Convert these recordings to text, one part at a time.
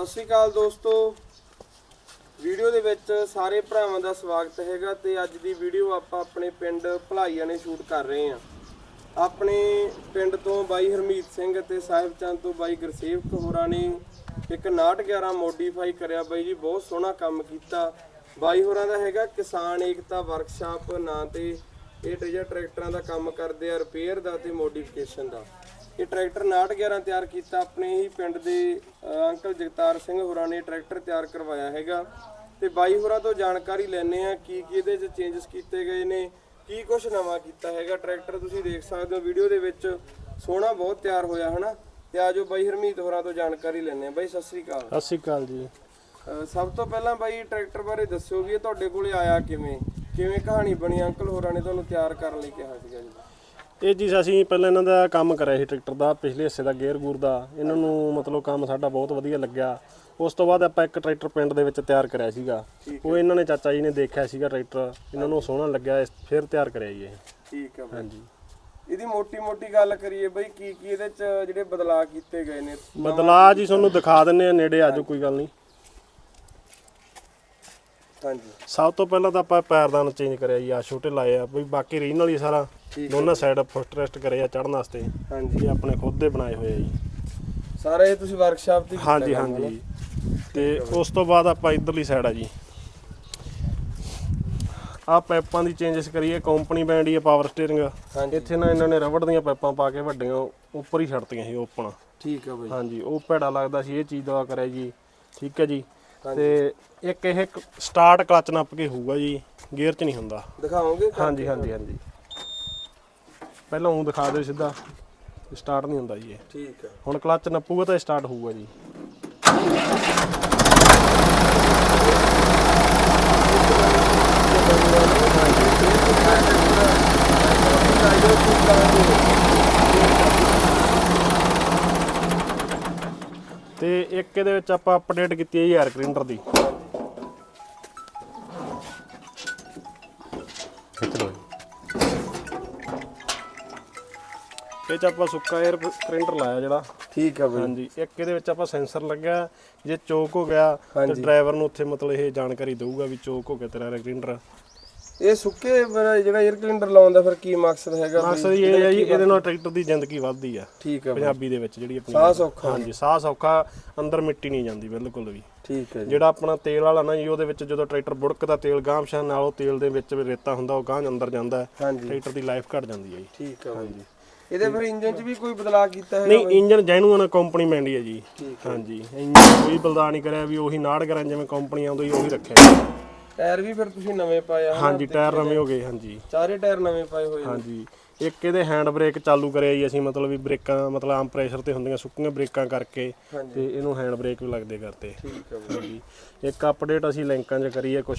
ਸਤਿ ਸ਼੍ਰੀ ਅਕਾਲ ਦੋਸਤੋ। ਵੀਡੀਓ ਦੇ ਵਿੱਚ ਸਾਰੇ ਭਰਾਵਾਂ ਦਾ ਸਵਾਗਤ ਹੈਗਾ ਤੇ ਅੱਜ ਦੀ ਵੀਡੀਓ ਆਪਾਂ ਆਪਣੇ ਪਿੰਡ ਭਲਾਈਆਂ ਨੇ ਸ਼ੂਟ ਕਰ ਰਹੇ ਹਾਂ। ਆਪਣੇ ਪਿੰਡ ਤੋਂ ਬਾਈ ਹਰਮੀਤ ਸਿੰਘ ਤੇ ਸਾਹਿਬ ਚੰਦ ਤੋਂ ਬਾਈ ਗੁਰਸੇਵਕ ਹੋਰਾਂ ਨੇ ਇੱਕ 911 ਮੋਡੀਫਾਈ ਕਰਿਆ ਬਾਈ ਜੀ, ਬਹੁਤ ਸੋਹਣਾ ਕੰਮ ਕੀਤਾ। ਬਾਈ ਹੋਰਾਂ ਦਾ ਹੈਗਾ ਕਿਸਾਨ ਏਕਤਾ ਵਰਕਸ਼ਾਪ ਨਾਂ ਤੇ ਇਹ ਟਰੇਜਰ ਟਰੈਕਟਰਾਂ ਦਾ ਕੰਮ ਕਰਦੇ ਆ ਰਿਪੇਅਰ ਦਾ ਤੇ ਮੋਡੀਫਿਕੇਸ਼ਨ ਦਾ। ਇਹ ਟਰੈਕਟਰ 911 ਤਿਆਰ ਕੀਤਾ। ਆਪਣੇ ਹੀ ਪਿੰਡ ਦੇ ਅੰਕਲ ਜਗਤਾਰ ਸਿੰਘ ਹੋਰਾਂ ਨੇ ਟਰੈਕਟਰ ਤਿਆਰ ਕਰਵਾਇਆ ਹੈਗਾ। ਤੇ ਬਾਈ ਹੋਰਾਂ ਤੋਂ ਜਾਣਕਾਰੀ ਲੈਣੇ ਆ ਕੀ ਕੀ ਇਹਦੇ 'ਚ ਚੇਂਜਸ ਕੀਤੇ ਗਏ ਨੇ ਕੀ ਕੁਝ ਨਵਾਂ ਕੀਤਾ ਹੈਗਾ। ਟਰੈਕਟਰ ਤੁਸੀਂ ਦੇਖ ਸਕਦੇ ਹੋ ਵੀਡੀਓ ਦੇ ਵਿੱਚ ਸੋਹਣਾ ਬਹੁਤ ਤਿਆਰ ਹੋਇਆ ਹਨਾ? ਤੇ ਆਜੋ ਬਾਈ ਹਰਮੀਤ ਹੋਰਾਂ ਤੋਂ ਜਾਣਕਾਰੀ ਲੈਣੇ ਆ ਬਾਈ ਸਤਿ ਸ੍ਰੀ ਅਕਾਲ। ਸਤਿ ਸ਼੍ਰੀ ਅਕਾਲ ਜੀ। ਸਭ ਤੋਂ ਪਹਿਲਾਂ ਬਾਈ ਟਰੈਕਟਰ ਬਾਰੇ ਦੱਸਿਓ ਵੀ ਇਹ ਤੁਹਾਡੇ ਕੋਲੇ ਆਇਆ ਕਿਵੇਂ? ਕਿਵੇਂ ਕਹਾਣੀ ਬਣੀ? ਅੰਕਲ ਹੋਰਾਂ ਨੇ ਤੁਹਾਨੂੰ ਤਿਆਰ ਕਰਨ ਲਈ ਕਿਹਾ ਸੀਗਾ ਜੀ। ਇਹ ਜੀ ਅਸੀਂ ਪਹਿਲਾਂ ਇਹਨਾਂ ਦਾ ਕੰਮ ਕਰਿਆ ਸੀ ਟਰੈਕਟਰ ਦਾ ਪਿਛਲੇ ਹਿੱਸੇ ਦਾ ਗੇਅਰ ਗੂਰ ਦਾ। ਇਹਨਾਂ ਨੂੰ ਮਤਲਬ ਕੰਮ ਸਾਡਾ ਬਹੁਤ ਵਧੀਆ ਲੱਗਿਆ। ਉਸ ਤੋਂ ਬਾਅਦ ਆਪਾਂ ਇੱਕ ਟਰੈਕਟਰ ਪਿੰਡ ਦੇ ਵਿੱਚ ਤਿਆਰ ਕਰਿਆ ਸੀਗਾ। ਉਹ ਇਹਨਾਂ ਨੇ ਚਾਚਾ ਜੀ ਨੇ ਦੇਖਿਆ ਸੀਗਾ ਟਰੈਕਟਰ। ਇਹਨਾਂ ਨੂੰ ਸੋਹਣਾ ਲੱਗਿਆ ਫਿਰ ਤਿਆਰ ਕਰਿਆ ਜੀ ਇਹ। ਠੀਕ ਬਾਈ। ਹਾਂਜੀ। ਇਹਦੀ ਮੋਟੀ ਮੋਟੀ ਗੱਲ ਕਰੀਏ ਬਈ ਕੀ ਕੀ ਇਹਦੇ ਚ ਜਿਹੜੇ ਬਦਲਾਅ ਕੀਤੇ ਗਏ ਨੇ? ਬਦਲਾਅ ਜੀ ਤੁਹਾਨੂੰ ਦਿਖਾ ਦਿੰਨੇ ਆ ਨੇੜੇ ਆਜੋ ਕੋਈ ਗੱਲ ਨਹੀਂ। ਹਾਂਜੀ। ਸਭ ਤੋਂ ਪਹਿਲਾਂ ਤਾਂ ਆਪਾਂ ਪੈਰਦਾਨ ਚੇਂਜ ਕਰਿਆ ਜੀ ਆ ਛੋਟੇ ਲਾਏ ਆ ਬਈ ਬਾਕੀ ਰੀਜਨਲ ਹੀ ਸਾਰਾ। ਠੀਕ ਦੋਨਾਂ ਸਾਈਡ ਫਸਟ ਰੈਸਟ ਕਰੇ ਆ ਚੜਨ ਵਾਸਤੇ। ਹਾਂਜੀ। ਇਹ ਆਪਣੇ ਖੁਦ ਦੇ ਬਣਾਏ ਹੋਏ ਆ ਜੀ। ਸਾਰਾ ਇਹ ਤੁਸੀਂ ਵਰਕਸ਼ਾਪ ਤੇ ਕੀਤਾ ਹਾਂਜੀ ਕੰਮ, ਹਾਂਜੀ। ਤੇ ਉਸ ਤੋਂ ਬਾਅਦ ਆਪਾਂ ਇਧਰਲੀ ਸਾਈਡ ਆ ਜੀ। ਆ ਪਾਈਪਾਂ ਦੀ ਚੇਂਜਸ ਕਰੀਏ ਕੰਪਨੀ ਬੈਂਡ ਹੀ ਆ ਪਾਵਰ ਸਟੀਅਰਿੰਗ ਹਾਂਜੀ। ਇੱਥੇ ਨਾ ਇਹਨਾਂ ਨੇ ਰਬੜ ਦੀਆਂ ਪਾਈਪਾਂ ਪਾ ਕੇ ਵੱਡੀਆਂ ਉੱਪਰ ਹੀ ਛੱਡਤੀਆਂ ਸੀ ਓਪਨ ਠੀਕ ਆ ਬਈ। ਹਾਂਜੀ ਉਹ ਭੈੜਾ ਲੱਗਦਾ ਸੀ ਇਹ ਚੀਜ਼ ਦਾ ਕਰਿਆ ਜੀ। ਠੀਕ ਹੈ ਜੀ। ਤੇ ਇੱਕ ਇਹ ਸਟਾਰਟ ਕਲਚ ਨੱਪ ਕੇ ਹੋਊਗਾ ਜੀ ਗੇਅਰ 'ਚ ਨਹੀਂ ਹੁੰਦਾ। ਦਿਖਾਓਗੇ? ਹਾਂਜੀ ਹਾਂਜੀ ਹਾਂਜੀ। ਪਹਿਲਾਂ ਉਹ ਦਿਖਾ ਦਿਓ ਸਿੱਧਾ ਸਟਾਰਟ ਨਹੀਂ ਹੁੰਦਾ ਜੀ ਇਹ। ਠੀਕ ਆ ਹੁਣ ਕਲਚ ਨੱਪੂਗਾ ਤਾਂ ਸਟਾਰਟ ਹੋਊਗਾ ਜੀ। ਤੇ ਇੱਕ ਇਹਦੇ ਵਿੱਚ ਆਪਾਂ ਅਪਡੇਟ ਕੀਤੀ ਹੈ ਏਅਰ ਕਲਿੰਡਰ ਦੀ। ਇਹ ਚ ਆਪਾਂ ਸੁੱਕਾ ਏਅਰ ਕਲਿੰਡਰ ਲਾਇਆ ਜਿਹੜਾ। ਠੀਕ ਆ ਬਈ। ਹਾਂਜੀ ਇੱਕ ਇਹਦੇ ਵਿੱਚ ਆਪਾਂ ਸੈਂਸਰ ਲੱਗਿਆ ਜੇ ਚੋਕ ਹੋ ਗਿਆ ਤੇ ਹਾਂਜੀ। ਡਰਾਈਵਰ ਨੂੰ ਉੱਥੇ ਮਤਲਬ ਇਹ ਜਾਣਕਾਰੀ ਦਊਗਾ ਵੀ ਚੋਕ ਹੋ ਗਿਆ ਤੇਰਾ ਕਲਿੰਡਰ ਇਹ ਸੁੱਕੇ ਜਿਹੜਾ 에ਅਰ ਕਲਿੰਡਰ ਲਾਉਣ ਦਾ ਫਿਰ ਕੀ ਮਕਸਦ ਹੈਗਾ? ਮਕਸਦ ਇਹ ਹੈ ਜੀ ਇਹਦੇ ਨਾਲ ਟਰੈਕਟਰ ਦੀ ਜ਼ਿੰਦਗੀ ਵੱਧਦੀ ਆ। ਠੀਕ ਬਈ। ਪੰਜਾਬੀ ਦੇ ਵਿੱਚ ਜਿਹੜੀ ਆਪਣੀ ਸਾਹ ਸੌਖਾ ਹਾਂਜੀ ਸਾਹ ਸੌਖਾ ਅੰਦਰ ਮਿੱਟੀ ਨਹੀਂ ਜਾਂਦੀ ਬਿਲਕੁਲ ਵੀ। ਠੀਕ ਹੈ ਜਿਹੜਾ ਆਪਣਾ ਤੇਲ ਵਾਲਾ ਨਾ ਜੀ ਉਹਦੇ ਵਿੱਚ ਜਦੋਂ ਟਰੈਕਟਰ ਬੁੜਕਦਾ ਤੇਲ ਗਾਂਵਸ਼ਾ ਨਾਲ ਉਹ ਤੇਲ ਦੇ ਵਿੱਚ ਰੇਤਾ ਹੁੰਦਾ ਉਹ ਗਾਂਹ ਅੰਦਰ ਜਾਂਦਾ। ਹੈ। ਹਾਂਜੀ। ਟਰੈਕਟਰ ਦੀ ਲਾਈਫ ਘਟ ਜਾਂਦੀ ਹੈ ਜੀ। ਠੀਕ ਆ ਬਈ। ਇਹਦੇ ਫਿਰ ਇੰਜਨ 'ਚ ਵੀ ਕੋਈ ਬਦਲਾਅ ਕੀਤਾ ਹੈਗਾ ਨਹੀਂ ਇੰਜਨ ਜੈਨੂਅਨ ਕੰਪਨੀ ਮੈਂਡੀ ਹੈ ਜੀ। ਹਾਂਜੀ ਇੰਜਨ ਕੋਈ ਬਲਦਾ ਨਹੀਂ ਕਰਿਆ ਵੀ ਉਹੀ ਨਾੜ ਕਰਾਂ ਜਿਵੇਂ ਕੰਪਨੀ ਆਉਂਦੀ ਉਹੀ ਰੱਖਿਆ ਟਾਇਰ ਵੀ ਫਿਰ ਤੁਸੀਂ ਨਵੇਂ ਪਾਏ ਆ? ਹਾਂਜੀ ਟਾਇਰ ਨਵੇਂ ਹੋ ਗਏ ਹਾਂਜੀ। ਚਾਰੇ ਟਾਇਰ ਨਵੇਂ ਪਾਏ ਹੋਏ ਹਾਂਜੀ। ਇੱਕ ਇਹਦੇ ਹੈਂਡ ਬ੍ਰੇਕ ਚਾਲੂ ਕਰਿਆ ਜੀ ਅਸੀਂ ਮਤਲਬ ਵੀ ਬ੍ਰੇਕਾਂ ਮਤਲਬ ਆਮ ਪ੍ਰੈਸ਼ਰ ਤੇ ਹੁੰਦੀਆਂ ਸੁੱਕੀਆਂ ਬ੍ਰੇਕਾਂ ਕਰਕੇ ਤੇ ਇਹਨੂੰ ਹੈਂਡ ਬ੍ਰੇਕ ਵੀ ਲੱਗਦੇ ਕਰਤੇ ਠੀਕ ਹਾਂਜੀ। ਇੱਕ ਅਪਡੇਟ ਅਸੀਂ ਲਿੰਕਾਂ 'ਚ ਕਰੀਏ ਕੁਝ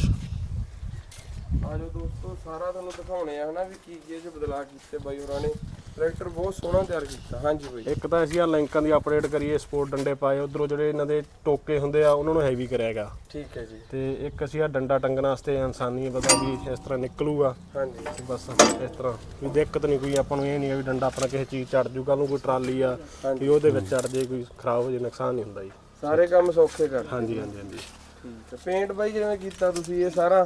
ਆਜੋ ਦੋਸਤੋ ਸਾਰਾ ਤੁਹਾਨੂੰ ਦਿਖਾਉਣੇ ਆ ਹਨਾ ਵੀ ਕੀ ਕੀ ਇਹ 'ਚ ਬਦਲਾਅ ਕੀਤੇ ਬਾਈ ਹੋਰਾਂ ਨੇ। ਟਰੈਕਟਰ ਬਹੁਤ ਸੋਹਣਾ ਤਿਆਰ ਕੀਤਾ। ਹਾਂਜੀ ਬਾਈ। ਇੱਕ ਤਾਂ ਅਸੀਂ ਆ ਲਿੰਕਾਂ ਦੀ ਅਪਡੇਟ ਕਰੀਏ ਸਪੋਰਟ ਡੰਡੇ ਪਾਏ ਉਧਰੋਂ ਜਿਹੜੇ ਇਹਨਾਂ ਦੇ ਟੋਕੇ ਹੁੰਦੇ ਆ ਉਹਨਾਂ ਨੂੰ ਹੈਵੀ ਕਰਿਆਗਾ ਠੀਕ ਹੈ ਜੀ। ਤੇ ਇੱਕ ਅਸੀਂ ਆ ਡੰਡਾ ਟੰਗਣ ਵਾਸਤੇ ਇਨਸਾਨੀ ਪਤਾ ਵੀ ਇਸ ਤਰ੍ਹਾਂ ਨਿਕਲੂਗਾ। ਹਾਂਜੀ। ਤੇ ਬਸ ਇਸ ਤਰ੍ਹਾਂ। ਵੀ ਦਿੱਕਤ ਨਹੀਂ ਕੋਈ ਆਪਾਂ ਨੂੰ ਇਹ ਨਹੀਂ ਆ ਵੀ ਡੰਡਾ ਆਪਣਾ ਕਿਸੇ ਚੀਜ਼ ਚੜ ਜੂ ਕੱਲ ਨੂੰ ਕੋਈ ਟਰਾਲੀ ਆ ਵੀ ਉਹਦੇ ਵਿੱਚ ਚੜ ਜੇ ਕੋਈ ਖਰਾਬ ਹੋ ਜੇ ਨੁਕਸਾਨ ਨਹੀਂ ਹੁੰਦਾ ਜੀ। ਸਾਰੇ ਕੰਮ ਸੌਖੇ ਕਰ ਹਾਂਜੀ ਹਾਂਜੀ ਹਾਂਜੀ। ਠੀਕ ਹੈ। ਪੇਂਟ ਬਾਈ ਜਿਵੇਂ ਕੀਤਾ ਤੁਸੀਂ ਇਹ ਸਾਰਾ?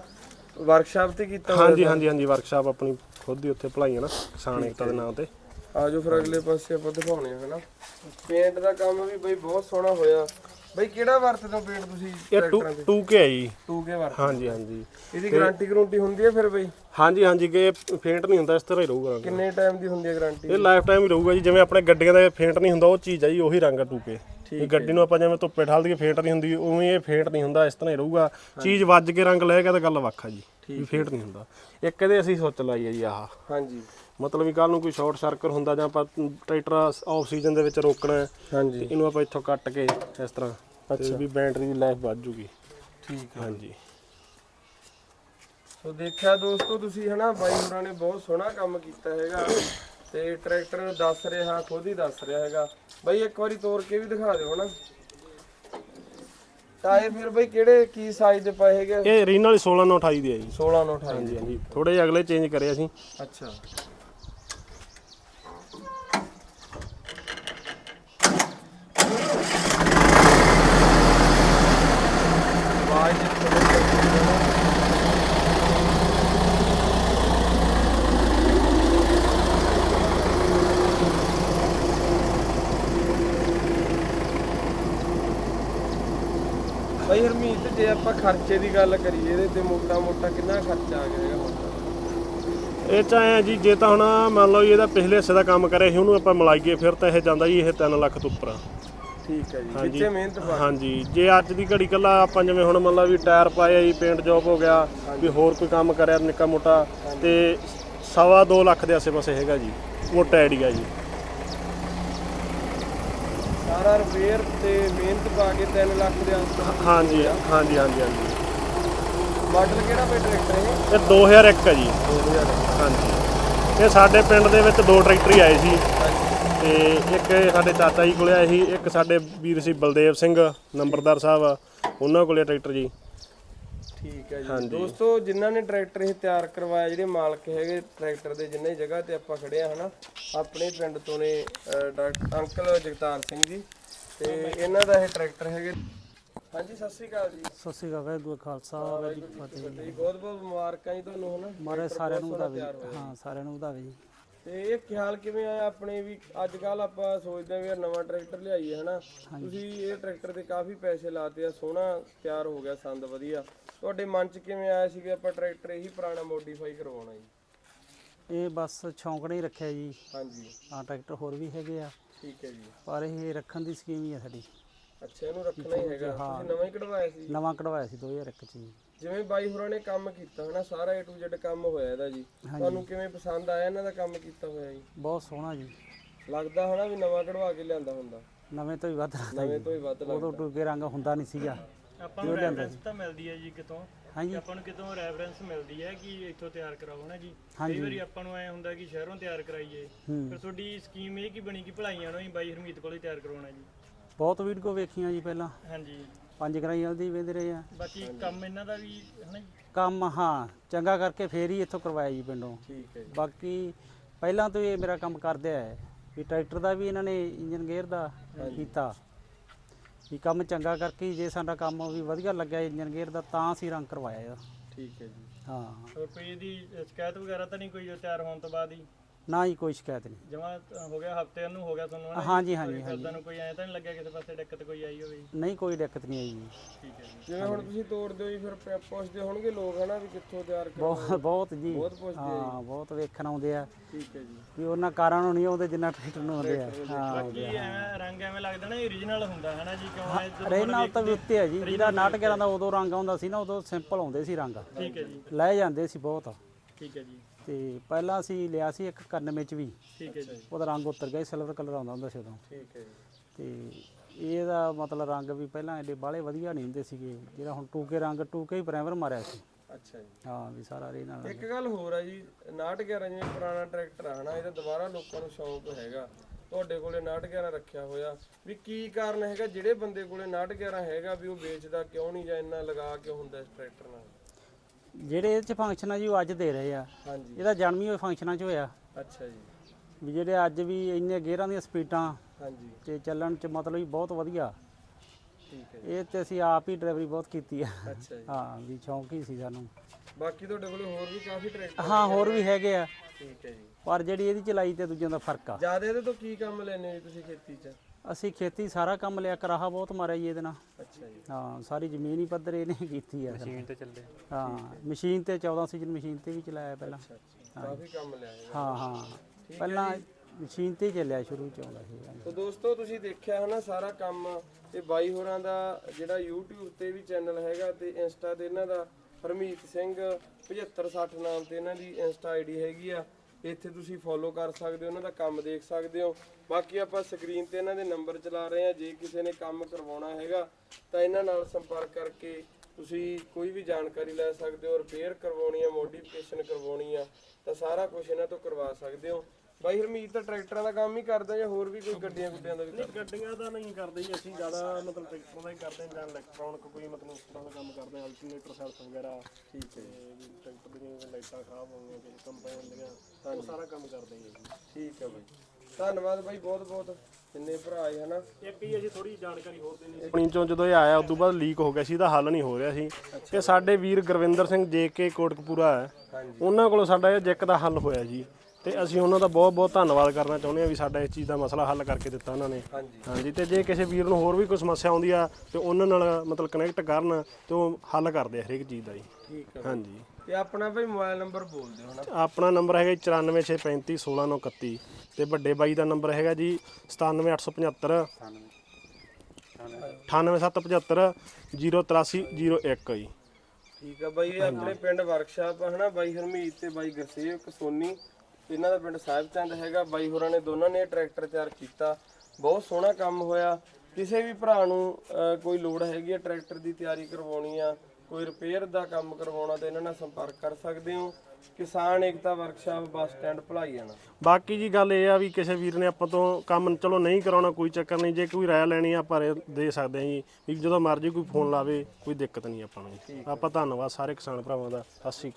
ਵਰਕਸ਼ਾਪ ਤੇ ਕੀਤਾ ਹੋਇਆ? ਹਾਂਜੀ ਹਾਂਜੀ ਹਾਂਜੀ ਵਰਕਸ਼ਾਪ ਆਪਣੀ ਖੁਦ ਹੀ ਉੱਥੇ ਭਲਾਈ ਹੈ ਨਾ ਕਿਸਾਨ ਏਕਤਾ ਦੇ ਨਾਂ ਤੇ। ਆਜੋ ਫਿਰ ਅਗਲੇ ਪਾਸੇ ਆਪਾਂ ਦਿਖਾਉਣੇ ਆ ਹਨਾ? ਪੇਂਟ ਦਾ ਕੰਮ ਵੀ ਬਈ ਬਹੁਤ ਸੋਹਣਾ ਹੋਇਆ। ਬਈ ਕਿਹੜਾ ਵਰਤਦੇ ਹੋ ਪੇਂਟ ਤੁਸੀਂ ਇਹ 2 2K ਹੈ ਜੀ। 2K ਵਰਤ ਹਾਂਜੀ ਹਾਂਜੀ। ਇਹਦੀ ਗਾਰੰਟੀ ਗਰੰਟੀ ਹੁੰਦੀ ਹੈ ਫਿਰ ਬਈ? ਹਾਂਜੀ ਹਾਂਜੀ ਕਿ ਫੇਂਟ ਨਹੀਂ ਹੁੰਦਾ ਇਸ ਤਰ੍ਹਾਂ ਹੀ ਰਹੂਗਾ। ਕਿੰਨੇ ਟਾਈਮ ਦੀ ਹੁੰਦੀ ਹੈ ਗਾਰੰਟੀ ਇਹ ਲਾਈਫ ਟਾਈਮ ਹੀ ਰਹੂਗਾ ਜੀ ਜਿਵੇਂ ਆਪਣੇ ਗੱਡੀਆਂ ਦਾ ਫੇਂਟ ਨਹੀਂ ਹੁੰਦਾ ਉਹ ਚੀਜ਼ ਆ ਜੀ ਉਹੀ ਰੰਗ ਆ 2K ਇਹ ਗੱਡੀ ਨੂੰ ਆਪਾਂ ਜਿਵੇਂ ਧੁੱਪੇ ਠਾਲ ਦਈਏ ਫੇਂਟ ਨਹੀਂ ਹੁੰਦੀ ਉਵੇਂ ਇਹ ਫੇਂਟ ਨਹੀਂ ਹੁੰਦਾ ਇਸ ਤਰ੍ਹਾਂ ਹੀ ਰਹੂਗਾ। ਚੀਜ਼ ਵੱਜ ਕੇ ਰੰਗ ਲਏਗਾ ਤਾਂ ਗੱਲ ਵੱਖਾ ਜੀ ਵੀ ਫੇਂਟ ਨਹੀਂ ਹੁੰਦਾ। ਇੱਕ ਇਹਦੇ ਅਸੀਂ ਸੁੱਚ ਲਾਈ ਹੈ ਜੀ ਆਹ। ਹਾਂਜੀ। ਮਤਲਬ ਵੀ ਕੱਲ ਨੂੰ ਕੋਈ ਸ਼ਾਰਟ ਸਰਕਟ ਹੁੰਦਾ ਜਾਂ ਆਪਾਂ ਟਰੈਕਟਰ ਆਫ ਸੀਜ਼ਨ ਦੇ ਵਿੱਚ ਰੋਕਣਾ ਹਾਂਜੀ। ਇਹਨੂੰ ਆਪਾਂ ਇੱਥੋਂ ਕੱਟ ਕੇ ਇਸ ਤਰ੍ਹਾਂ ਤੇ ਵੀ ਬੈਟਰੀ ਦੀ ਲਾਈਫ ਵੱਧ ਜੂਗੀ। ਠੀਕ ਹੈ ਹਾਂਜੀ। ਸੋ ਦੇਖਿਆ ਦੋਸਤੋ ਤੁਸੀਂ ਹਨਾ ਬਾਈ ਹੋਰਾਂ ਨੇ ਬਹੁਤ ਸੋਹਣਾ ਕੰਮ ਕੀਤਾ ਹੈਗਾ। ਤੇ ਟਰੈਕਟਰ ਦੱਸ ਰਿਹਾ ਖੁਦ ਹੀ ਦੱਸ ਰਿਹਾ ਹੈਗਾ। ਬਾਈ ਇੱਕ ਵਾਰੀ ਤੋੜ ਕੇ ਵੀ ਦਿਖਾ ਦਿਓ ਹਨਾ ਟਾਇਰ ਫਿਰ ਬਾਈ ਕਿਹੜੇ ਕੀ ਸਾਈਜ਼ ਦੇ ਪਏ ਹੈਗੇ? ਇਹ ਰੀਨ ਵਾਲੀ 16 ਨਾਲ 28 ਦੀ ਹੈ ਜੀ। 16 ਨੂੰ 28 ਹਾਂਜੀ ਹਾਂਜੀ। ਥੋੜੇ ਜਿਹੇ ਅਗਲੇ ਚੇਂਜ ਕਰੇ ਅਸੀਂ ਅੱਛਾ। ਬਾਈ ਹਰਮੀਤ ਜੇ ਆਪਾਂ ਖਰਚੇ ਦੀ ਗੱਲ ਕਰੀਏ ਇਹਦੇ ਤੇ ਮੋਟਾ ਮੋਟਾ ਕਿੰਨਾ ਖਰਚਾ ਆ ਗਿਆ ਹੈਗਾ? ਇਹ ਚ ਆਇਆ ਜੀ ਜੇ ਤਾਂ ਹੁਣ ਮੰਨ ਲਓ ਜੀ ਇਹਦਾ ਪਿਛਲੇ ਹਿੱਸੇ ਦਾ ਕੰਮ ਕਰਿਆ ਸੀ ਉਹਨੂੰ ਆਪਾਂ ਮਿਲਾਈਏ ਫਿਰ ਤਾਂ ਇਹ ਜਾਂਦਾ ਜੀ ਇਹ 3 ਲੱਖ ਤੋਂ ਉੱਪਰ ਆ। ਠੀਕ ਹੈ ਜੀ ਹਾਂਜੀ। ਵਿੱਚੇ ਮਿਹਨਤ ਪਾ ਹਾਂਜੀ ਜੇ ਅੱਜ ਦੀ ਘੜੀ ਕੱਲਾ ਆਪਾਂ ਜਿਵੇਂ ਹੁਣ ਮੰਨ ਲਾ ਵੀ ਟਾਇਰ ਪਾਏ ਆ ਜੀ ਪੇਂਟ ਜੌਬ ਹੋ ਗਿਆ ਵੀ ਹੋਰ ਕੋਈ ਕੰਮ ਕਰਿਆ ਨਿੱਕਾ ਮੋਟਾ ਤੇ ਸਵਾ 2 ਲੱਖ ਦੇ ਆਸੇ-ਪਾਸੇ ਹੈਗਾ ਜੀ ਮੋਟਾ ਆਈਡੀਆ ਜੀ ਸਾਰਾ ਰਿਪੇਅਰ ਤੇ ਮਿਹਨਤ ਪਾ ਕੇ 3 ਲੱਖ ਦੇ ਆਸ-ਪਾਸ ਹਾਂਜੀ ਹਾਂਜੀ ਹਾਂਜੀ ਹਾਂਜੀ। ਮਾਡਲ ਕਿਹੜਾ ਬਈ ਟਰੈਕਟਰ ਇਹ? ਇਹ 2001 ਹੈ ਜੀ। 2000 ਹਾਂਜੀ। ਇਹ ਸਾਡੇ ਪਿੰਡ ਦੇ ਵਿੱਚ ਦੋ ਟਰੈਕਟਰ ਹੀ ਆਏ ਸੀ। ਤੇ ਇੱਕ ਸਾਡੇ ਚਾਚਾ ਜੀ ਕੋਲੇ ਆਏ ਸੀ ਇੱਕ ਸਾਡੇ ਵੀਰ ਸੀ ਬਲਦੇਵ ਸਿੰਘ ਨੰਬਰਦਾਰ ਸਾਹਿਬ ਉਹਨਾਂ ਕੋਲੇ ਟਰੈਕਟਰ ਜੀ। ਠੀਕ ਹੈ ਜੀ। ਹਾਂਜੀ। ਦੋਸਤੋ ਜਿਨ੍ਹਾਂ ਨੇ ਟਰੈਕਟਰ ਇਹ ਤਿਆਰ ਕਰਵਾਇਆ ਜਿਹੜੇ ਮਾਲਕ ਹੈਗੇ ਟਰੈਕਟਰ ਦੇ ਜਿੰਨੇ ਜਗ੍ਹਾ ਤੇ ਆਪਾਂ ਖੜੇ ਆ ਹਨਾ ਆਪਣੇ ਪਿੰਡ ਤੋਂ ਨੇ ਅਹ, ਡਾਕਟਰ ਅੰਕਲ ਜਗਤਾਰ ਸਿੰਘ ਜੀ ਤੇ ਇਹਨਾਂ ਦਾ ਇਹ ਟਰੈਕਟਰ ਹੈਗੇ। ਹਾਂਜੀ ਸਤਿ ਸ੍ਰੀ ਅਕਾਲ ਜੀ। ਸਤਿ ਸ਼੍ਰੀ ਅਕਾਲ ਵਾਹਿਗੁਰੂ ਖਾਲਸਾ ਵਾਹਿਗੁਰੂ ਜੀ ਕੀ ਫਤਿਹ। ਜੀ ਬਹੁਤ ਬਹੁਤ ਮੁਬਾਰਕਾਂ ਜੀ ਤੁਹਾਨੂੰ ਹਨਾ। ਮਾਰੇ ਸਾਰਿਆਂ ਨੂੰ ਵਧਾਵੇ। ਹਾਂ ਸਾਰਿਆਂ ਨੂੰ ਵਧਾਵੇ ਜੀ। ਤੇ ਇਹ ਖਿਆਲ ਕਿਵੇਂ ਆਇਆ ਆਪਣੇ ਵੀ ਅੱਜ ਕੱਲ ਆਪਾਂ ਸੋਚਦੇ ਆ ਵੀ ਯਾਰ ਨਵਾਂ ਟਰੈਕਟਰ ਲਿਆਈਏ ਹਨਾ। ਤੁਸੀਂ ਇਹ ਟਰੈਕਟਰ ਤੇ ਕਾਫੀ ਪੈਸੇ ਲਾਤੇ ਆ ਸੋਹਣਾ ਤਿਆਰ ਹੋ ਗਿਆ ਸੰਦ ਵਧੀਆ। ਤੁਹਾਡੇ ਮਨ 'ਚ ਕਿਵੇਂ ਆਇਆ ਸੀ ਵੀ ਆਪਾਂ ਟਰੈਕਟਰ ਇਹੀ ਪੁਰਾਣਾ ਮੋਡੀਫਾਈ ਕਰਵਾਉਣਾ ਜੀ? ਇਹ ਬਸ ਸ਼ੌਂਕ ਨਹੀਂ ਰੱਖਿਆ ਜੀ। ਹਾਂਜੀ। ਹਾਂ ਟਰੈਕਟਰ ਹੋਰ ਵੀ ਹੈਗੇ ਆ। ਠੀਕ ਹੈ ਜੀ। ਪਰ ਇਹ ਰੱਖਣ ਦੀ ਸਕੀਮ ਹੀ ਆ ਸਾਡੀ। ਅੱਛਾ ਇਹਨੂੰ ਰੱਖਣਾ ਹੀ ਹੈਗਾ। ਤੁਸੀਂ ਨਵਾਂ ਹੀ ਕਢਵਾਇਆ ਸੀ ਨਵਾਂ ਕਢਵਾਇਆ ਸੀ 2001 ਚ ਜੀ। ਜਿਵੇਂ ਬਾਈ ਹੋਰਾਂ ਨੇ ਕੰਮ ਕੀਤਾ ਹਨਾ? ਸਾਰਾ A to Z ਕੰਮ ਹੋਇਆ ਇਹਦਾ ਜੀ। ਤੁਹਾਨੂੰ ਕਿਵੇਂ ਪਸੰਦ ਆਇਆ ਇਹਨਾਂ ਦਾ ਕੰਮ ਕੀਤਾ ਹੋਇਆ ਜੀ? ਬਹੁਤ ਸੋਹਣਾ ਜੀ। ਲੱਗਦਾ ਹਨਾ ਵੀ ਨਵਾਂ ਕਢਵਾ ਕੇ ਲਿਆਂਦਾ ਹੁੰਦਾ। ਨਵੇਂ ਤੋਂ ਹੀ ਵੱਧ ਲੱਗਦਾ ਨਵੇਂ ਤੋਂ ਹੀ ਵੱਧ ਲੱਗਦਾ। ਉਦੋਂ ਟੂਕੇ ਰੰਗ ਹੁੰਦਾ ਨਹੀਂ ਸੀਗਾ। ਆਪਾਂ ਨੂੰ ਰੈਫਰੈਂਸ ਤਾਂ ਮਿਲਦੀ ਹੈ ਜੀ ਕਿਤੋਂ। ਹਾਂਜੀ। ਆਪਾਂ ਨੂੰ ਕਿਤੋਂ ਰੈਫਰੈਂਸ ਮਿਲਦੀ ਹੈ ਕਿ ਇੱਥੋਂ ਤਿਆਰ ਕਰਾਓ ਨਾ ਜੀ। ਕਈ ਵਾਰੀ ਆਪਾਂ ਨੂੰ ਐ ਹੁੰਦਾ ਕਿ ਸ਼ਹਿਰੋਂ ਤਿਆਰ ਕਰਾਈਏ। ਫਿਰ ਤੁਹਾਡੀ ਸਕੀਮ ਇਹ ਕੀ ਬਣੀ ਕਿ ਭਲਾਈਆਂ ਨੂੰ ਹੀ ਬਾਈ ਹਰਮੀਤ ਕੋਲ ਤਿਆਰ ਕਰਵਾਉਣਾ ਜੀ। ਬਹੁਤ ਵੀਡੀਓ ਵੇਖੀਆਂ ਜੀ ਪਹਿਲਾਂ। ਹਾਂਜੀ। ਪੰਜ ਗਰਾਈ ਜਲਦੀ ਵੇਂਦੇ ਰਹੇ ਆ। ਬਾਕੀ ਕੰਮ ਇਹਨਾਂ ਦਾ ਵੀ ਹਨਾ ਜੀ? ਕੰਮ ਹਾਂ ਚੰਗਾ ਕਰਕੇ ਫੇਰ ਹੀ ਇੱਥੋਂ ਕਰਵਾਇਆ ਜੀ ਪਿੰਡੋਂ। ਠੀਕ ਹੈ ਜੀ। ਬਾਕੀ ਪਹਿਲਾਂ ਤੋਂ ਹੀ ਇਹ ਮੇਰਾ ਕੰਮ ਕਰਦੇ ਆ ਵੀ ਟਰੈਕਟਰ ਦਾ ਵੀ ਇਹਨਾਂ ਨੇ ਇੰਜਨ ਗੇਅਰ ਦਾ ਕੀਤਾ। ਵੀ ਕੰਮ ਚੰਗਾ ਕਰਕੇ ਜੇ ਸਾਡਾ ਕੰਮ ਵੀ ਵਧੀਆ ਲੱਗਿਆ ਇੰਜਨ ਗੇਅਰ ਦਾ ਤਾਂ ਅਸੀਂ ਰੰਗ ਕਰਵਾਇਆ ਇਹਦਾ। ਠੀਕ ਹੈ ਜੀ। ਹਾਂ। ਕੋਈ ਇਹਦੀ ਸ਼ਿਕਾਇਤ ਵਗੈਰਾ ਤਾਂ ਨਹੀਂ ਕੋਈ ਜੋ ਤਿਆਰ ਹੋਣ ਤੋਂ ਬਾਅਦ ਹੀ? ਨਾ ਹੀ ਕੋਈ ਸ਼ਿਕਾਇਤ ਨਹੀਂ। ਜਮਾ ਹੋ ਗਿਆ ਹਫ਼ਤੇ ਨੂੰ ਹੋ ਗਿਆ ਤੁਹਾਨੂੰ ਹਨਾ ਹਾਂਜੀ ਹਾਂਜੀ ਹਾਂਜੀ। ਤੁਹਾਨੂੰ ਕੋਈ ਐ ਤਾਂ ਨਹੀਂ ਲੱਗਿਆ ਕਿਸੇ ਪਾਸੇ ਦਿੱਕਤ ਕੋਈ ਆਈ ਹੋਵੇ ਜੀ? ਨਹੀਂ ਕੋਈ ਦਿੱਕਤ ਨਹੀਂ ਆਈ ਜੀ। ਠੀਕ ਹੈ ਜੀ। ਜਿਵੇਂ ਹੁਣ ਤੁਸੀਂ ਤੋੜਦੇ ਹੋ ਜੀ ਫਿਰ ਪ- ਪੁੱਛਦੇ ਹੋਣਗੇ ਲੋਕ ਹਨਾ ਵੀ ਕਿੱਥੋਂ ਤਿਆਰ ਕਰ ਬਹੁਤ ਬਹੁਤ ਜੀ। ਬਹੁਤ ਪੁੱਛਦੇ ਆ ਹਾਂ ਬਹੁਤ ਵੇਖਣ ਆਉਂਦੇ ਆ। ਠੀਕ ਹੈ ਜੀ। ਵੀ ਉਹਨਾਂ ਕਾਰਾਂ ਨੂੰ ਨਹੀਂ ਆਉਂਦੇ ਜਿੰਨਾ ਟਰੈਕਟਰ ਨੂੰ ਆਉਂਦੇ ਆ। ਹਾਂ ਬਾਕੀ ਐਵੇਂ ਰੰਗ ਐਵੇਂ ਲੱਗਦਾ ਨਾ origignal ਹੁੰਦਾ ਹੈ ਨਾ ਜੀ ਕਿਉਂ ਐ ਜਦੋਂ ਰੇ ਨਾਲ ਤਾਂ ਵੀ ਉੱਤੇ ਹੈ ਜੀ ਜਿਹੜਾ ਨਾਟਕਾਂ ਦਾ ਉਦੋਂ ਰੰਗ ਆਉਂਦਾ ਸੀ ਨਾ ਉਦੋਂ ਸਿੰਪਲ ਆਉਂਦੇ ਸੀ ਰੰਗ। ਠੀਕ ਹੈ ਜੀ। ਲੈ ਜਾਂਦੇ ਸੀ ਬਹੁਤ। ਠੀਕ ਹੈ ਜੀ। ਤੇ ਪਹਿਲਾਂ ਅਸੀਂ ਲਿਆ ਸੀ ਇੱਕ 91 ਚ ਵੀ। ਠੀਕ ਹੈ ਜੀ। ਉਹਦਾ ਰੰਗ ਉਤਰ ਗਿਆ ਸਿਲਵਰ ਕਲਰ ਆਉਂਦਾ ਹੁੰਦਾ ਸੀ ਉਦੋਂ। ਠੀਕ ਹੈ ਜੀ। ਤੇ ਇਹਦਾ ਮਤਲਬ ਰੰਗ ਵੀ ਪਹਿਲਾਂ ਐਡੇ ਬਾਲੇ ਵਧੀਆ ਨਹੀਂ ਹੁੰਦੇ ਸੀਗੇ ਜਿਹੜਾ ਹੁਣ ਟੂਕੇ ਰੰਗ ਟੂਕੇ ਹੀ ਪ੍ਰਾਈਮਰ ਮਾਰਿਆ ਸੀ। ਅੱਛਾ ਜੀ। ਹਾਂ ਵੀ ਸਾਰਾ ਰੇ ਨਾਲ। ਇੱਕ ਗੱਲ ਹੋਰ ਆ ਜੀ 911 ਜਿਵੇਂ ਪੁਰਾਣਾ ਟਰੈਕਟਰ ਆ ਹਨਾ ਇਹਦਾ ਦੁਬਾਰਾ ਲੋਕਾਂ ਨੂੰ ਸ਼ੌਂਕ ਹੈਗਾ। ਤੁਹਾਡੇ ਕੋਲੇ 911 ਰੱਖਿਆ ਹੋਇਆ ਵੀ ਕੀ ਕਾਰਨ ਹੈਗਾ ਜਿਹੜੇ ਬੰਦੇ ਕੋਲੇ 911 ਹੈਗਾ ਵੀ ਉਹ ਵੇਚਦਾ ਕਿਉਂ ਨਹੀਂ ਜਾਂ ਇੰਨਾ ਲਗਾ ਕਿਉਂ ਹੁੰਦਾ ਇਸ ਟਰੈਕਟਰ ਨਾਲ? ਜਿਹੜੇ ਇਹਦੇ ਚ ਫੰਕਸ਼ਨ ਆ ਜੀ ਉਹ ਅੱਜ ਦੇ ਰਹੇ ਆ। ਹਾਂਜੀ। ਇਹਦਾ ਜਨਮ ਹੀ ਉਹ ਫੰਕਸ਼ਨਾਂ ਚ ਹੋਇਆ। ਅੱਛਾ ਜੀ। ਵੀ ਜਿਹੜੇ ਅੱਜ ਵੀ ਇੰਨੇ ਗੇਅਰਾਂ ਦੀਆਂ ਸਪੀਡਾਂ ਹਾਂਜੀ। ਤੇ ਚੱਲਣ ਚ ਮਤਲਬ ਵੀ ਬਹੁਤ ਵਧੀਆ। ਠੀਕ ਹੈ ਜੀ। ਇਹ ਤੇ ਅਸੀਂ ਆਪ ਹੀ ਡਰਾਈਵਰੀ ਬਹੁਤ ਕੀਤੀ ਆ। ਅੱਛਾ ਜੀ। ਹਾਂ ਵੀ ਸ਼ੌਂਕ ਹੀ ਸੀ ਸਾਨੂੰ। ਬਾਕੀ ਤੁਹਾਡੇ ਕੋਲੇ ਹੋਰ ਵੀ ਕਾਫੀ ਟਰੈਕਟਰ ਹਾਂ ਹੋਰ ਵੀ ਹੈਗੇ ਆ। ਠੀਕ ਹੈ ਜੀ। ਪਰ ਜਿਹੜੀ ਇਹਦੀ ਚਲਾਈ ਤੇ ਦੂਜਿਆਂ ਦਾ ਫ਼ਰਕ ਆ। ਜ਼ਿਆਦਾ ਇਹਦੇ ਤੋਂ ਕੀ ਕੰਮ ਜੀ ਤੁਸੀਂ ਖੇਤੀ 'ਚ? ਅਸੀਂ ਖੇਤੀ ਸਾਰਾ ਕੰਮ ਲਿਆ ਕਰਾਹਾ ਬਹੁਤ ਮਾਰਿਆ ਜੀ ਇਹਦੇ ਨਾਲ। ਅੱਛਾ ਜੀ। ਹਾਂ ਸਾਰੀ ਜ਼ਮੀਨ ਹੀ ਪੱਧਰ ਇਹਨੇ ਕੀਤੀ ਆ। ਮਸ਼ੀਨ ਤੇ ਚੱਲੇ ਹਾਂ ਮਸ਼ੀਨ ਤੇ 14 ਸੀਜ਼ਨ ਮਸ਼ੀਨ ਤੇ ਵੀ ਚਲਾਇਆ ਪਹਿਲਾਂ। ਅੱਛਾ ਅੱਛਾ ਕਾਫੀ ਕੰਮ ਲਿਆ ਹਾਂ ਹਾਂ। ਪਹਿਲਾਂ ਮਸ਼ੀਨ ਤੇ ਚੱਲਿਆ ਸ਼ੁਰੂ ਚ ਆਉਂਦਾ ਸੀ ਤੋ ਦੋਸਤੋ ਤੁਸੀਂ ਦੇਖਿਆ ਹਨਾ ਸਾਰਾ ਕੰਮ ਤੇ ਬਾਈ ਹੋਰਾਂ ਦਾ ਜਿਹੜਾ YouTube ਤੇ ਵੀ ਚੈਨਲ ਹੈਗਾ ਤੇ ਇੰਸਟਾ ਤੇ ਇਹਨਾਂ ਦਾ ਹਰਮੀਤ ਸਿੰਘ 7560 ਨਾਮ ਤੇ ਇਹਨਾਂ ਦੀ ਇੰਸਟਾ ਆਈਡੀ ਹੈਗੀ ਆ। ਇੱਥੇ ਤੁਸੀਂ ਫੋਲੋ ਕਰ ਸਕਦੇ ਹੋ, ਉਹਨਾਂ ਦਾ ਕੰਮ ਦੇਖ ਸਕਦੇ ਹੋ। ਬਾਕੀ ਆਪਾਂ ਸਕਰੀਨ ਤੇ ਇਹਨਾਂ ਦੇ ਨੰਬਰ ਚਲਾ ਰਹੇ ਹਾਂ, ਜੇ ਕਿਸੇ ਨੇ ਕੰਮ ਕਰਵਾਉਣਾ ਹੈਗਾ, ਤਾਂ ਇਹਨਾਂ ਨਾਲ ਸੰਪਰਕ ਕਰਕੇ ਤੁਸੀਂ ਕੋਈ ਵੀ ਜਾਣਕਾਰੀ ਲੈ ਸਕਦੇ ਹੋ ਰਿਪੇਅਰ ਕਰਵਾਉਣੀ ਆ ਮੋਡੀਫਿਕੇਸ਼ਨ ਕਰਵਾਉਣੀ ਆ, ਤਾਂ ਸਾਰਾ ਕੁਝ ਇਹਨਾਂ ਤੋਂ ਕਰਵਾ ਸਕਦੇ ਹੋ। ਬਾਈ ਹਰਮੀਤ ਤਾਂ ਟਰੈਕਟਰਾਂ ਦਾ ਕੰਮ ਹੀ ਕਰਦਾ ਜਾਂ ਹੋਰ ਵੀ ਕੋਈ ਗੱਡੀਆਂ ਗੁੱਡੀਆਂ ਦਾ ਵੀ ਕਰਦਾ? ਗੱਡੀਆਂ ਦਾ ਨਹੀਂ ਕਰਦੇ ਜੀ ਅਸੀਂ ਜ਼ਿਆਦਾ ਮਤਲਬ ਟਰੈਕਟਰਾਂ ਦਾ ਹੀ ਕਰਦੇ ਹਾਂ ਜਾਂ ਇਲੈਕਟ੍ਰੋਨਿਕ ਕੋਈ ਮਤਲਬ ਉਸ ਤਰ੍ਹਾਂ ਦਾ ਕੰਮ ਕਰਦੇ ਹਾਂ ਅਲਟਰਨੇਟਰ ਸੈਲਫ ਵਗੈਰਾ। ਠੀਕ ਹੈ ਵੀ ਟਰੈਕਟਰ ਦੀਆਂ ਲਾਈਟਾਂ ਖਰਾਬ ਹੋ ਗਈਆਂ ਕਿਸੇ ਕੰਪਨੀ ਦੀਆਂ ਉਹ ਸਾਰਾ ਕੰਮ ਕਰਦੇ ਹਾਂ ਜੀ। ਠੀਕ ਹੈ ਬਾਈ। ਧੰਨਵਾਦ ਬਾਈ ਬਹੁਤ ਬਹੁਤ। ਜਿੰਨੇ ਭਰਾ ਆਏ ਹਨਾ? ਇੱਕ ਹੀ ਅਸੀਂ ਥੋੜੀ ਜਾਣਕਾਰੀ ਹੋਰ ਦੇਣੀ ਸੀ। ਆਪਣੀ ਚੋਂ ਜਦੋਂ ਇਹ ਆਇਆ ਉਦੋਂ ਬਾਅਦ ਲੀਕ ਹੋ ਗਿਆ ਸੀ ਇਹਦਾ ਹੱਲ ਨਹੀਂ ਹੋ ਰਿਹਾ ਸੀ। ਤੇ ਸਾਡੇ ਵੀਰ ਗੁਰਵਿੰਦਰ ਸਿੰਘ ਜੇਕੇ ਕੋਟਕਪੂਰਾ ਹੈ। ਉਹਨਾਂ ਕੋਲੋਂ ਸਾਡਾ ਇਹ ਜੈਕ ਦਾ ਹੱਲ ਹੋਇਆ ਜੀ। ਤੇ ਅਸੀਂ ਉਹਨਾਂ ਦਾ ਬਹੁਤ ਬਹੁਤ ਧੰਨਵਾਦ ਕਰਨਾ ਚਾਹੁੰਦੇ ਹਾਂ ਵੀ ਸਾਡਾ ਇਸ ਚੀਜ਼ ਦਾ ਮਸਲਾ ਹੱਲ ਕਰਕੇ ਦਿੱਤਾ ਉਹਨਾਂ ਨੇ। ਹਾਂਜੀ। ਤੇ ਜੇ ਕਿਸੇ ਵੀਰ ਨੂੰ ਹੋਰ ਵੀ ਕੋਈ ਸਮੱਸਿਆ ਆਉਂਦੀ ਆ ਤੇ ਉਹਨਾਂ ਨਾਲ ਮਤਲਬ ਕਨੈਕਟ ਕਰਨ ਤੇ ਉਹ ਹੱਲ ਕਰਦੇ ਆ ਹਰੇਕ ਚੀਜ਼ ਦਾ ਜੀ ਠੀਕ ਹੈ ਹਾਂਜੀ। ਤੇ ਆਪਣਾ ਭਾਈ ਮੋਬਾਈਲ ਨੰਬਰ ਬੋਲ ਦਿਓ ਹਨਾ ਆਪਣਾ ਨੰਬਰ ਹੈਗਾ ਜੀ 9465316931 ਤੇ ਵੱਡੇ ਬਾਈ ਦਾ ਨੰਬਰ ਹੈਗਾ ਜੀ 97875 98775 08301 ਜੀ। ਠੀਕ ਆ ਬਾਈ ਆਪਣੇ ਪਿੰਡ ਵਰਕਸ਼ਾਪ ਆ ਹਨਾ ਬਾਈ ਹਰਮੀਤ ਤੇ ਬਾਈ ਗਰਸੇਵ ਕਸੋਨੀ ਇਹਨਾਂ ਦਾ ਪਿੰਡ ਸਾਹਿਬ ਚੰਦ ਹੈਗਾ ਬਾਈ ਹੋਰਾਂ ਨੇ ਦੋਨਾਂ ਨੇ ਟਰੈਕਟਰ ਤਿਆਰ ਕੀਤਾ। ਬਹੁਤ ਸੋਹਣਾ ਕੰਮ ਹੋਇਆ। ਕਿਸੇ ਵੀ ਭਰਾ ਨੂੰ ਕੋਈ ਲੋੜ ਹੈਗੀ ਹੈ ਟਰੈਕਟਰ ਦੀ ਤਿਆਰੀ ਕਰਵਾਉਣੀ ਆ ਕੋਈ ਰਿਪੇਅਰ ਦਾ ਕੰਮ ਕਰਵਾਉਣਾ ਤਾਂ ਇਹਨਾਂ ਨਾਲ ਸੰਪਰਕ ਕਰ ਸਕਦੇ ਹੋ। ਕਿਸਾਨ ਏਕਤਾ ਵਰਕਸ਼ਾਪ ਬੱਸ ਸਟੈਂਡ ਭਲਾਈ ਜਾਣਾ ਬਾਕੀ ਜੀ ਗੱਲ ਇਹ ਆ ਵੀ ਕਿਸੇ ਵੀਰ ਨੇ ਆਪਾਂ ਤੋਂ ਕੰਮ ਚਲੋ ਨਹੀਂ ਕਰਾਉਣਾ ਕੋਈ ਚੱਕਰ ਨਹੀਂ। ਜੇ ਕੋਈ ਰਾਇ ਲੈਣੀ ਆ ਆਪਾਂ ਦੇ ਸਕਦੇ ਹਾਂ ਜੀ। ਵੀ ਜਦੋਂ ਮਰਜ਼ੀ ਕੋਈ ਫੋਨ ਲਾਵੇ ਕੋਈ ਦਿੱਕਤ ਨਹੀਂ ਆਪਾਂ ਨੂੰ। ਆਪਾਂ ਧੰਨਵਾਦ ਸਾਰੇ ਕਿਸਾਨ ਭਰਾਵਾਂ ਦਾ। ਸਤਿ ਸ਼੍ਰੀ ਅਕਾਲ।